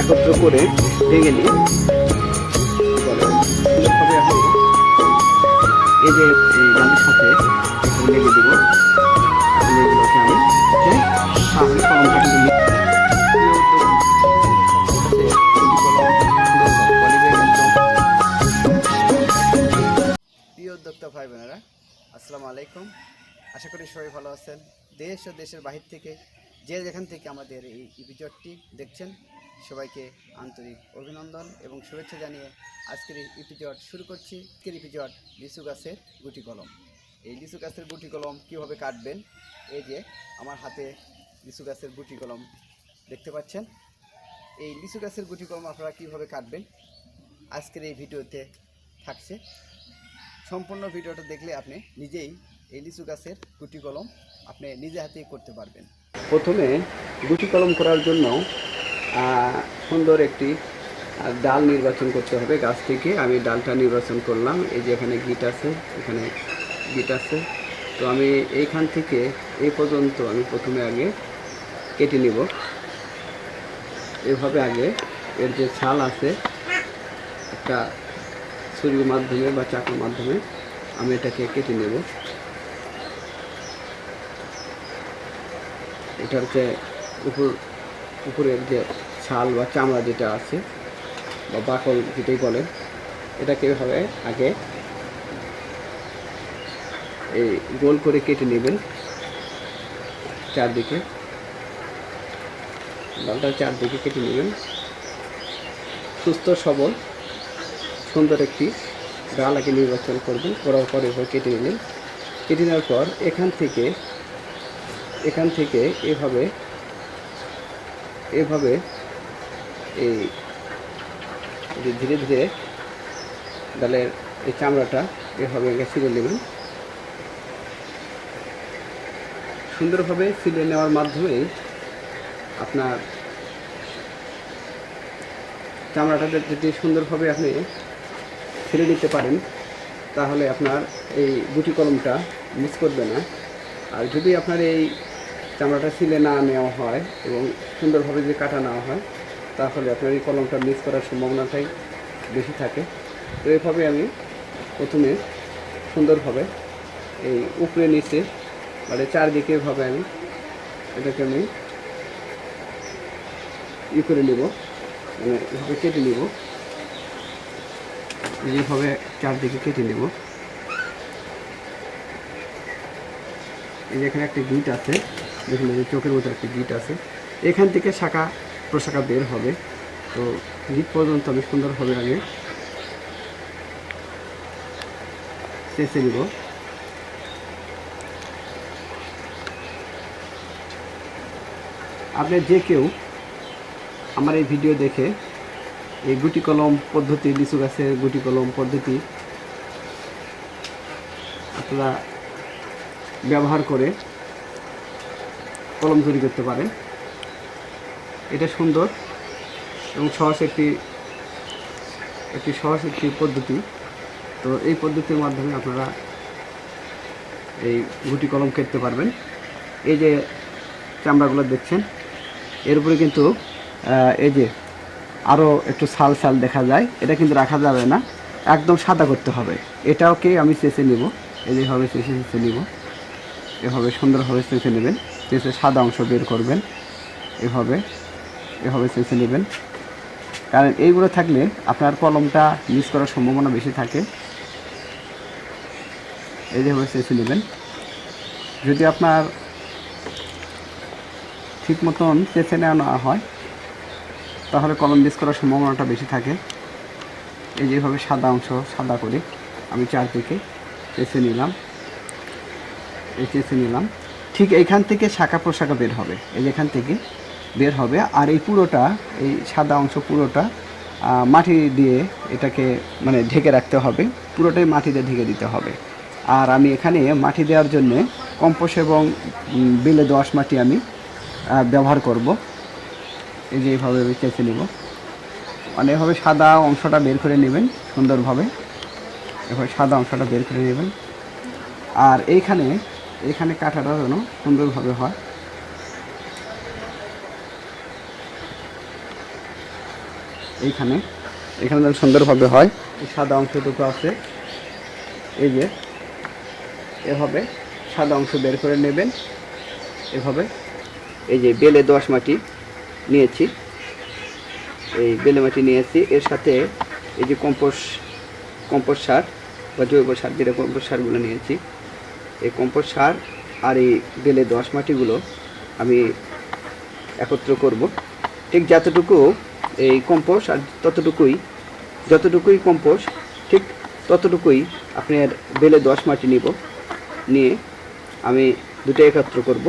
একত্র করে ভেঙে নিয়ে এই যে গানের সাথে লেগে এগুলোকে আমি উদ্যোক্তা ভাই বোনেরা, আসসালামু আলাইকুম। আশা করি সবাই ভালো আছেন। দেশ ও দেশের বাহির থেকে যে যেখান থেকে আমাদের এই এপিজডটি দেখছেন সবাইকে আন্তরিক অভিনন্দন এবং শুভেচ্ছা জানিয়ে আজকের এই এপিজড শুরু করছি। আজকের এপিজড লিচু গাছের গুটি কলম। এই লিচু গাছের গুটি কলম কীভাবে কাটবেন? এই যে আমার হাতে লিচু গাছের গুটি কলম দেখতে পাচ্ছেন। এই লিচু গাছের গুটি কলম আপনারা কীভাবে কাটবেন? আজকের এই ভিডিওতে থাকছে। সম্পূর্ণ ভিডিওটা দেখলে আপনি নিজেই এই লিচু গাছের গুটি কলম আপনি নিজে হাতেই করতে পারবেন। প্রথমে গুটি কলম করার জন্য সুন্দর একটি ডাল নির্বাচন করতে হবে গাছ থেকে। আমি ডালটা নির্বাচন করলাম। এই যে এখানে গিট আছে, এখানে গিট আছে। তো আমি এইখান থেকে, এই পর্যন্ত আমি প্রথমে আগে কেটে নিব। এভাবে আগে এর যে ছাল আছে, একটা ছুরির মাধ্যমে বা চাকুর মাধ্যমে আমি এটাকে কেটে নেব। এটা হচ্ছে উপর উপরের যে ছাল বা চামড়া যেটা আছে, বা বাকল যেটাই বলে, এটাকে এভাবে আগে এই গোল করে কেটে নেবেন চারদিকে। ডালটা চারদিকে কেটে নেবেন। সুস্থ, সবল, সুন্দর একটি ডাল আগে নির্বাচন করবেন, করার পর এভাবে কেটে নেবেন। কেটে নেওয়ার পর এখান থেকে এখান থেকে এভাবে এভাবে এই যে ধীরে ধীরে ডালের এই চামড়াটা এভাবে ছিঁড়ে নেবেন। সুন্দরভাবে ছিঁড়ে নেওয়ার মাধ্যমেই আপনার চামড়াটা যদি সুন্দরভাবে আপনি ছেড়ে নিতে পারেন, তাহলে আপনার এই গুটি কলমটা মিস করবে না। আর যদি আপনার এই চামড়াটা ছিলে না নেওয়া হয় এবং সুন্দরভাবে যদি কাটা নেওয়া হয়, তাহলে আপনার এই কলমটা মিস করার সম্ভাবনাটাই বেশি থাকে। তো এভাবে আমি প্রথমে সুন্দরভাবে এই উপরে নিচে মানে চারদিকে এভাবে আমি এটাকে আমি ই করে নেব মানে এভাবে কেটে নেব। এইভাবে চারদিকে কেটে নেব। এই যে এখানে একটা গিট আছে দেখুন, এই চোখের মতো একটা গিট আছে। এখান থেকে শাখা প্রশাখা বের হবে। তো গিট পর্যন্ত আমি সুন্দরভাবে আগে চেঁচে নিব। আপনি যে কেউ আমার এই ভিডিও দেখে এই গুটি কলম পদ্ধতি, লিচু গাছের গুটি কলম পদ্ধতি আপনারা ব্যবহার করে কলম তৈরি করতে পারেন। এটা সুন্দর এবং সহজ একটি একটি সহজ একটি পদ্ধতি। তো এই পদ্ধতির মাধ্যমে আপনারা এই গুটি কলম কেটতে পারবেন। এই যে চামড়াগুলো দেখছেন, এর উপরে কিন্তু এই যে আরও একটু সাল সাল দেখা যায়। এটা কিন্তু রাখা যাবে না, একদম সাদা করতে হবে। এটাওকে আমি চেঁচে নিব। এই যেভাবে চেঁচে চেঁচে নেব। এভাবে সুন্দরভাবে চেঁচে নেবেন। চেঁচে সাদা অংশ বের করবেন। এভাবে এভাবে চেঁচে নেবেন। কারণ এইগুলো থাকলে আপনার কলমটা মিস করার সম্ভাবনা বেশি থাকে। এই যেভাবে চেঁচে নেবেন। যদি আপনার ঠিক মতন চেঁচে নেওয়া না হয়, তাহলে কলম মিস করার সম্ভাবনাটা বেশি থাকে। এই যেভাবে সাদা অংশ, সাদা করে আমি চারদিকে চেঁচে নিলাম। এই চেঁচে নিলাম। ঠিক এইখান থেকে শাখা প্রশাখা বের হবে। এই যে এখান থেকে বের হবে। আর এই পুরোটা, এই সাদা অংশ পুরোটা মাটি দিয়ে এটাকে মানে ঢেকে রাখতে হবে। পুরোটাই মাটি দিয়ে ঢেকে দিতে হবে। আর আমি এখানে মাটি দেওয়ার জন্য কম্পোস্ট এবং বেলে দোআঁশ মাটি আমি ব্যবহার করব। এই যে এইভাবে আমি চেঁচে নেব। মানে এভাবে সাদা অংশটা বের করে নেবেন সুন্দরভাবে। এভাবে সাদা অংশটা বের করে নেবেন। আর এইখানে এখানে কাটাটা যেন সুন্দরভাবে হয়। এইখানে, এখানে যেন সুন্দরভাবে হয়। এই সাদা অংশটুকু আছে। এই যে, এভাবে সাদা অংশ বের করে নেবেন। এভাবে, এই যে বেলে দোয়াশ মাটি নিয়েছি। এই বেলে মাটি নিয়েছি। এর সাথে এই যে কম্পোস্ট কম্পোস্ট সার বা জৈব সার, যেটা কম্পোস্ট সারগুলো নিয়েছি। এই কম্পোস্ট সার আর এই বেলে দোয়াশ মাটিগুলো আমি একত্র করব। ঠিক যতটুকু এই কম্পোস্ট আর ততটুকুই, যতটুকুই কম্পোস্ট, ঠিক ততটুকুই আপনার বেলে দশ মাটি নিব, নিয়ে আমি দুটো একত্র করব।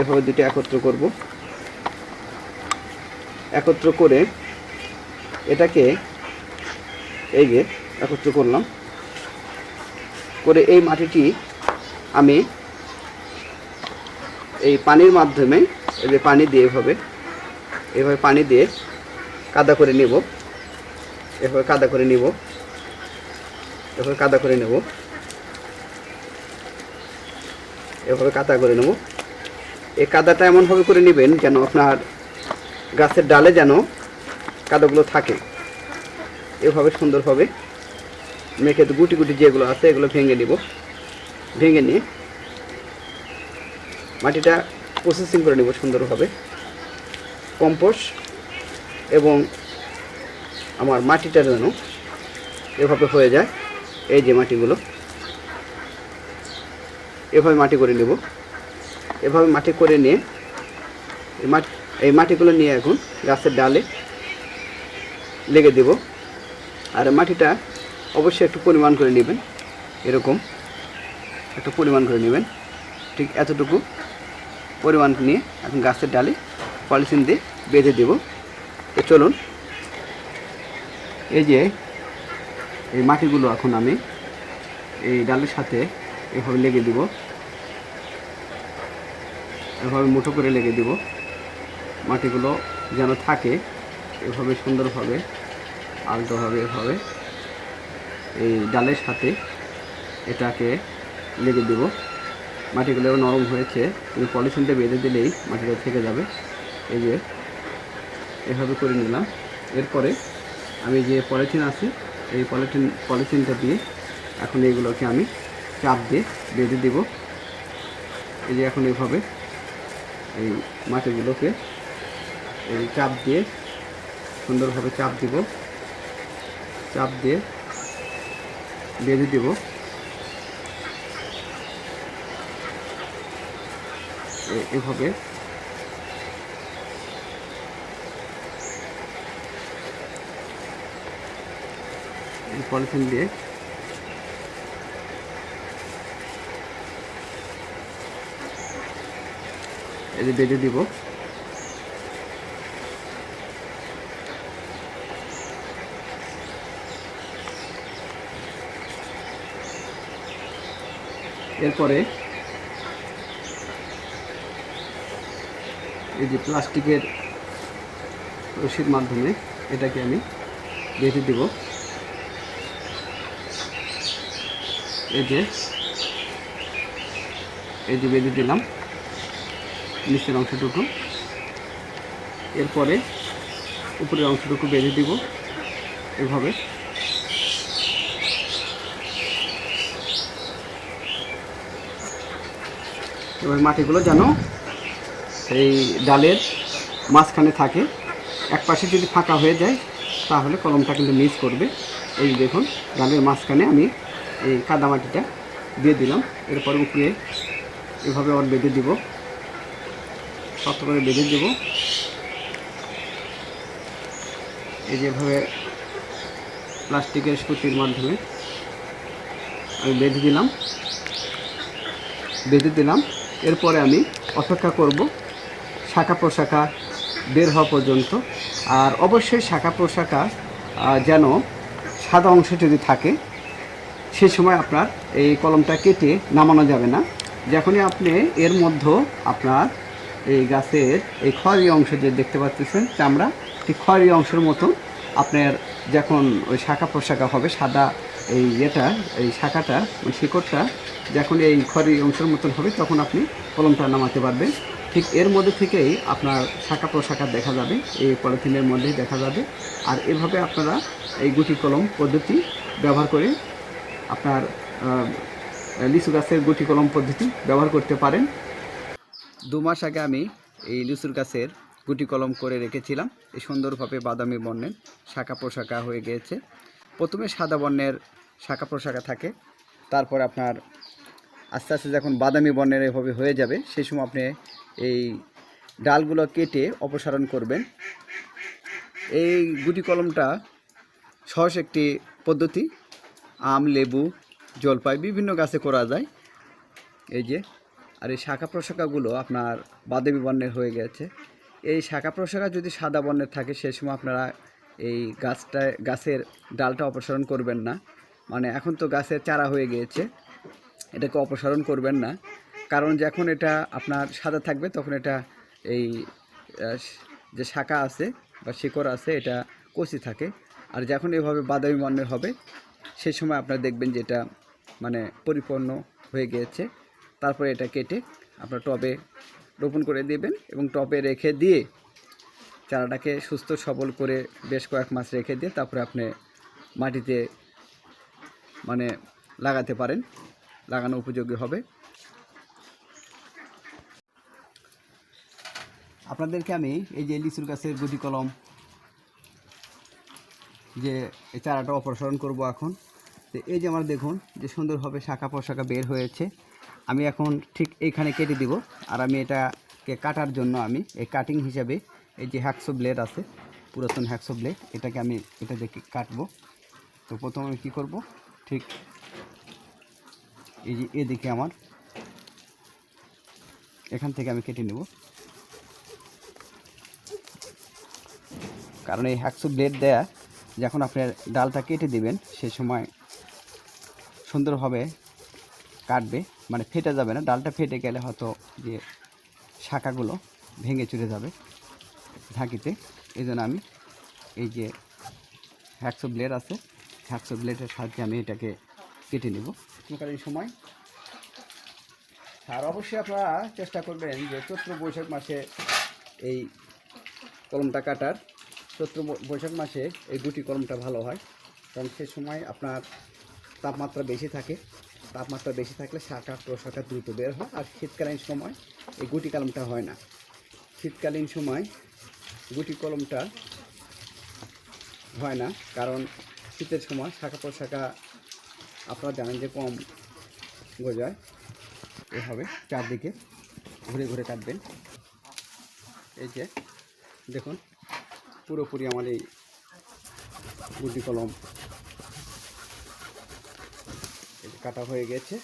এভাবে দুটো একত্র করব। একত্র করে এটাকে এই যে একত্র করলাম। করে এই মাটিটি আমি এই পানির মাধ্যমে এই যে পানি দিয়ে এভাবে এভাবে পানি দিয়ে কাদা করে নেব। এভাবে কাদা করে নিব। এভাবে কাদা করে নেব। এভাবে কাদা করে নেব। এই কাদাটা এমনভাবে করে নেবেন যেন আপনার গাছের ডালে যেন কাদাগুলো থাকে। এভাবে সুন্দরভাবে মেখে গুটি গুটি যেগুলো আছে এগুলো ভেঙে নিব। ভেঙে নিয়ে মাটিটা প্রসেসিং করে নেব, সুন্দরভাবে। কম্পোস্ট এবং আমার মাটিটা যেন এভাবে হয়ে যায়, এই যে মাটিগুলো। এভাবে মাটি করে নেব। এভাবে মাটি করে নিয়ে মাটি, এই মাটিগুলো নিয়ে এখন গাছের ডালে লেগে দেব। আর মাটিটা অবশ্যই একটু পরিমাণ করে নেবেন, এরকম। একটু পরিমাণ করে নেবেন। ঠিক এতটুকু পরিমাণ নিয়ে এখন গাছের ডালে পলিথিন দিয়ে বেঁধে দেব। তো চলুন, এই যে এই মাটিগুলো এখন আমি এই ডালের সাথে এভাবে লেগে দিব। এভাবে মুঠো করে লেগে দিব। মাটিগুলো যেন থাকে, এভাবে সুন্দরভাবে, আলতোভাবে এভাবে এই ডালের সাথে এটাকে লেগে দেব। মাটিগুলো নরম হয়েছে তুমি পলিথিনটা বেঁধে দিলেই মাটিটা থেকে যাবে। এই যে, এভাবে করে নিলাম। এরপরে আমি যে পলিথিন আছে, এই পলিথিন, পলিথিনটা দিয়ে এখন এইগুলোকে আমি চাপ দিয়ে বেঁধে দেব। এই যে এখন এইভাবে এই মাটিগুলোকে এই চাপ দিয়ে সুন্দরভাবে চাপ দিব। চাপ দিয়ে বেঁধে দেব। এভাবে। পলিথিন দিয়ে। যে বেঁধে দিব। এরপরে এই যে প্লাস্টিকের রশির মাধ্যমে এটাকে আমি বেঁধে দিব। এই যে এই যে বেঁধে দিলাম নিচের অংশটুকু। এরপরে উপরের অংশটুকু বেঁধে দিব এভাবে। এবার মাটিগুলো যেন এই ডালের মাঝখানে থাকে। এক পাশে যদি ফাঁকা হয়ে যায়, তাহলে কলমটা কিন্তু মিস করবে। এই দেখুন, ডালের মাঝখানে আমি এই কাদামাটিটা দিয়ে দিলাম। এরপর উপরে এভাবে আবার বেঁধে দিব। শক্ত করে বেঁধে দেব। এই যেভাবে প্লাস্টিকের সুতির মাধ্যমে আমি বেঁধে দিলাম। বেঁধে দিলাম। এরপরে আমি অপেক্ষা করব শাখা প্রশাখা বের হওয়া পর্যন্ত। আর অবশ্যই শাখা প্রশাখা যেন সাদা অংশ যদি থাকে, সে সময় আপনার এই কলমটা কেটে নামানো যাবে না। যখনই আপনি এর মধ্যে আপনার এই গাছের এই খয়েরি অংশ যে দেখতে পাচ্ছেন, চামড়া, ঠিক খয়েরি অংশের মতো আপনার যখন ওই শাখা প্রশাখা হবে, সাদা এই ইয়েটা, এই শাখাটা মানে শিকড়টা, যখন এই খয়েরি অংশের মতন হবে, তখন আপনি কলমটা নামাতে পারবেন। ঠিক এর মধ্যে থেকেই আপনার শাখা প্রশাখা দেখা যাবে, এই পলিথিনের মধ্যেই দেখা যাবে। আর এভাবে আপনারা এই গুটি কলম পদ্ধতি ব্যবহার করে আপনার লিচু গাছের গুটি কলম পদ্ধতি ব্যবহার করতে পারেন। দু মাস আগে আমি এই লিচুর গাছের গুটি কলম করে রেখেছিলাম। এই সুন্দরভাবে বাদামি বর্ণের শাখা প্রশাখা হয়ে গিয়েছে। প্রথমে সাদা বর্ণের শাখা প্রশাখা থাকে, তারপর আপনার আস্তে আস্তে যখন বাদামি বর্ণের এভাবে হয়ে যাবে, সেই সময় আপনি এই ডালগুলো কেটে অপসারণ করবেন। এই গুটি কলমটা সহজ একটি পদ্ধতি। আম, লেবু, জলপাই বিভিন্ন গাছে করা যায়। এই যে, আর এই শাখা প্রশাখাগুলো আপনার বাদামি বর্ণের হয়ে গেছে। এই শাখা প্রশাখা যদি সাদা বর্ণের থাকে, সেই সময় আপনারা এই গাছটা গাছের ডালটা অপসারণ করবেন না। মানে এখন তো গাছের চারা হয়ে গিয়েছে। এটাকে অপসারণ করবেন না। কারণ যখন এটা আপনার সাদা থাকবে, তখন এটা এই যে শাখা আছে বা শিকড় আছে, এটা কচি থাকে। আর যখন এভাবে বাদামি বর্ণের হবে, সেই সময় আপনারা দেখবেন যে এটা মানে পরিপূর্ণ হয়ে গিয়েছে। তারপরে এটা কেটে আপনার টবে রোপণ করে দেবেন এবং টবে রেখে দিয়ে চারাটাকে সুস্থ সবল করে বেশ কয়েক মাস রেখে দিয়ে তারপরে আপনি মাটিতে মানে লাগাতে পারেন। লাগানো উপযোগী হবে। আপনাদেরকে আমি এই যে লিচুর গাছের গুটি কলম, যে চারাটা অপসারণ করব এখন, তো এই যে আমার দেখুন যে সুন্দরভাবে শাখা পোশাখা বের হয়েছে। আমি এখন ঠিক এইখানে কেটে দিব, আর আমি এটাকে কাটার জন্য আমি এই কাটিং হিসাবে এই যে হ্যাকসো ব্লেড আছে, পুরাতন হ্যাকসো ব্লেড, এটাকে আমি এটা দেখে কাটবো। তো প্রথমে আমি কী করব? ঠিক এই যে এদিকে আমার। এখান থেকে আমি কেটে নেব। কারণ এই হ্যাকসো ব্লেড দেয়া, যখন আপনার ডালটা কেটে দিবেন, সে সময় সুন্দরভাবে কাটবে মানে ফেটে যাবে না। ডালটা ফেটে গেলে হয়তো যে শাখাগুলো ভেঙে চলে যাবে ঝাঁকিতে। এই জন্য আমি এই যে হ্যাকসো ব্লেড আছে হ্যাকসো ব্লেডের সাহায্যে আমি এটাকে কেটে নেব। গ্রীষ্মকালীন সময়। আর অবশ্যই আপনারা চেষ্টা করবেন যে চৈত্র বৈশাখ মাসে এই কলমটা কাটার। চৈত্র বৈশাখ মাসে এই গুটি কলমটা ভালো হয়। কারণ সে সময় আপনার তাপমাত্রা বেশি থাকে। তাপমাত্রা বেশি থাকলে শাখা প্রশাখা দ্রুত বের হয়। আর শীতকালীন সময় এই গুটি কলমটা হয় না। শীতকালীন সময় গুটি কলমটা হয় না। কারণ শীতের সময় শাখা প্রশাখা আপনারা জানেন যে কম গজায়। এভাবে চারদিকে ঘুরে ঘুরে কাটবেন। এই যে, দেখুন, পুরোপুরি আমার এই গুটি কলম কাটা হয়ে গেছে।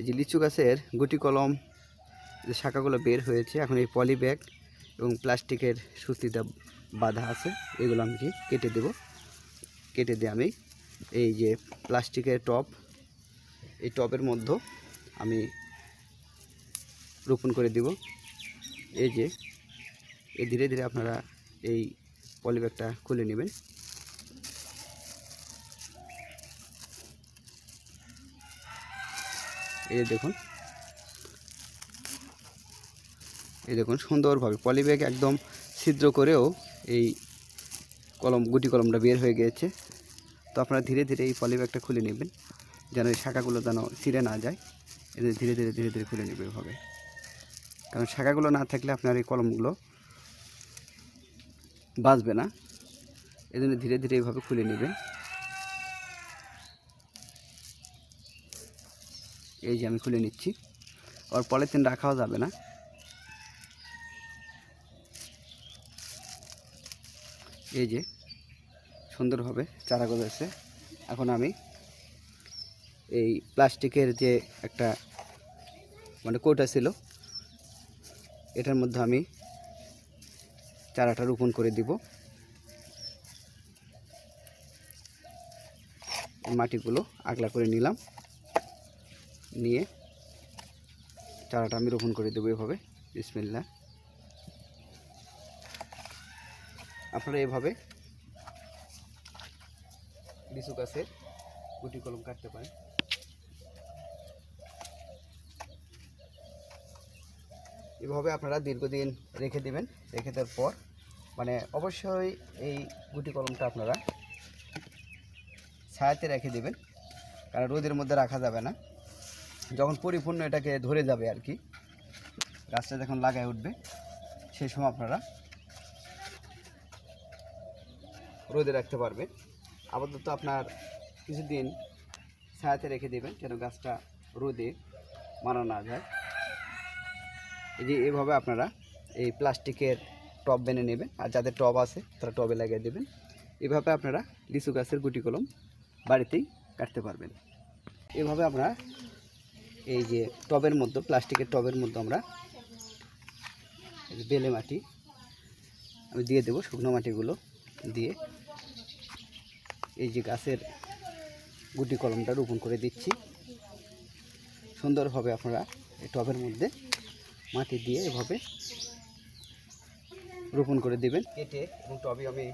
এই যে লিচু গাছের গুটি কলম যে শাখাগুলো বের হয়েছে, এখন এই পলি ব্যাগ এবং প্লাস্টিকের সুতিটা বাঁধা আছে, এগুলো আমি কেটে দেব। কেটে দিয়ে আমি এই যে প্লাস্টিকের টব এই টবের মধ্যে আমি রোপণ করে দিব। এই যে, এই ধীরে ধীরে আপনারা এই পলি ব্যাগটা খুলে নেবেন। এই দেখুন। এই দেখুন, সুন্দরভাবে পলিব্যাগ একদম ছিদ্র করেও এই কলম, গুটি কলমটা বের হয়ে গিয়েছে। তো আপনারা ধীরে ধীরে এই পলিব্যাগটা খুলে নেবেন, যেন এই শাখাগুলো যেন ছিঁড়ে না যায়। এদের ধীরে ধীরে ধীরে ধীরে খুলে নেবে এভাবে। কারণ শাখাগুলো না থাকলে আপনার এই কলমগুলো বাঁচবে না। জন্য ধীরে ধীরে এইভাবে খুলে নেবেন। এই যে আমি খুলে নিচ্ছি। আর পলিথিন রাখাও যাবে না। এই যে সুন্দরভাবে চারা গজাচ্ছে। এখন আমি এই প্লাস্টিকের যে একটা মানে কোটা ছিল, এটার মধ্যে আমি চারাটা রোপণ করে দিব। মাটিগুলো আগলা করে নিলাম। নিয়ে চারাটা আমি রোপণ করে দেবো এভাবে। বিসমিল্লা আপনারা এভাবে লিচু গাছের গুটি কলম কাটতে পারেন। এভাবে আপনারা দীর্ঘদিন রেখে দেবেন, রেখে দেওয়ার পর মানে অবশ্যই এই গুটি কলমটা আপনারা ছায়াতে রেখে দেবেন, কারণ রোদের মধ্যে রাখা যাবে না। যখন পরিপূর্ণ এটাকে ধরে যাবে আর কি, গাছটা যখন লাগায় উঠবে, সেই সময় আপনারা রোদে রাখতে পারবেন। আপাতত আপনার কিছুদিন ছায়াতে রেখে দেবেন যেন গাছটা রোদে মারা না যায়। এই যে এভাবে আপনারা এই প্লাস্টিকের টব বেনে নেবেন, আর যাদের টব আছে তারা টবে লাগিয়ে দেবেন। এভাবে আপনারা লিচু গাছের গুটি কলম বাড়িতেই কাটতে পারবেন। এভাবে আমরা এই যে টবের মধ্যে, প্লাস্টিকের টবের মধ্যে আমরা বেলে মাটি, আমি দিয়ে দেবো শুকনো মাটিগুলো দিয়ে। এই যে গাছের গুটি কলমটা রোপণ করে দিচ্ছি। সুন্দরভাবে আপনারা এই টবের মধ্যে মাটি দিয়ে এভাবে রোপণ করে দেবেন। কেটে এবং টবে আমি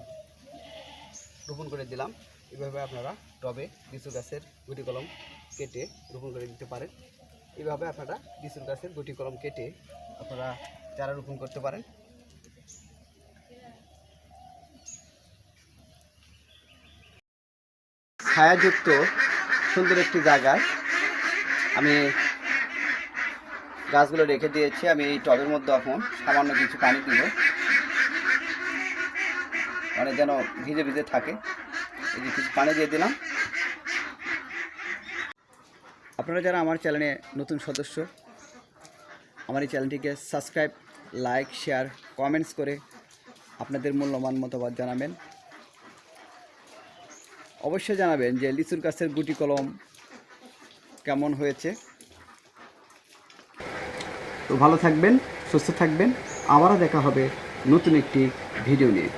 রোপণ করে দিলাম। এভাবে আপনারা টবে লিচু গাছের গুটি কলম কেটে রোপণ করে দিতে পারেন। এইভাবে আপনারা লিচুর গাছের গুটি কলম কেটে আপনারা চারা রোপণ করতে পারেন। ছায়াযুক্ত সুন্দর একটি জায়গায় আমি গাছগুলো রেখে দিয়েছি, আমি এই টবের মধ্যে এখন সামান্য কিছু পানি দিব মানে যেন ভিজে ভিজে থাকে। এই যে কিছু পানি দিয়ে দিলাম। আপনারা যারা আমার চ্যানেলে নতুন সদস্য, আমার এই চ্যানেলটিকে সাবস্ক্রাইব, লাইক, শেয়ার, কমেন্টস করে আপনাদের মূল্যবান মতামত জানাবেন। অবশ্যই জানাবেন যে লিচুর গাছের গুটি কলম কেমন হয়েছে। তো ভালো থাকবেন, সুস্থ থাকবেন। আবারও দেখা হবে নতুন একটি ভিডিও নিয়ে।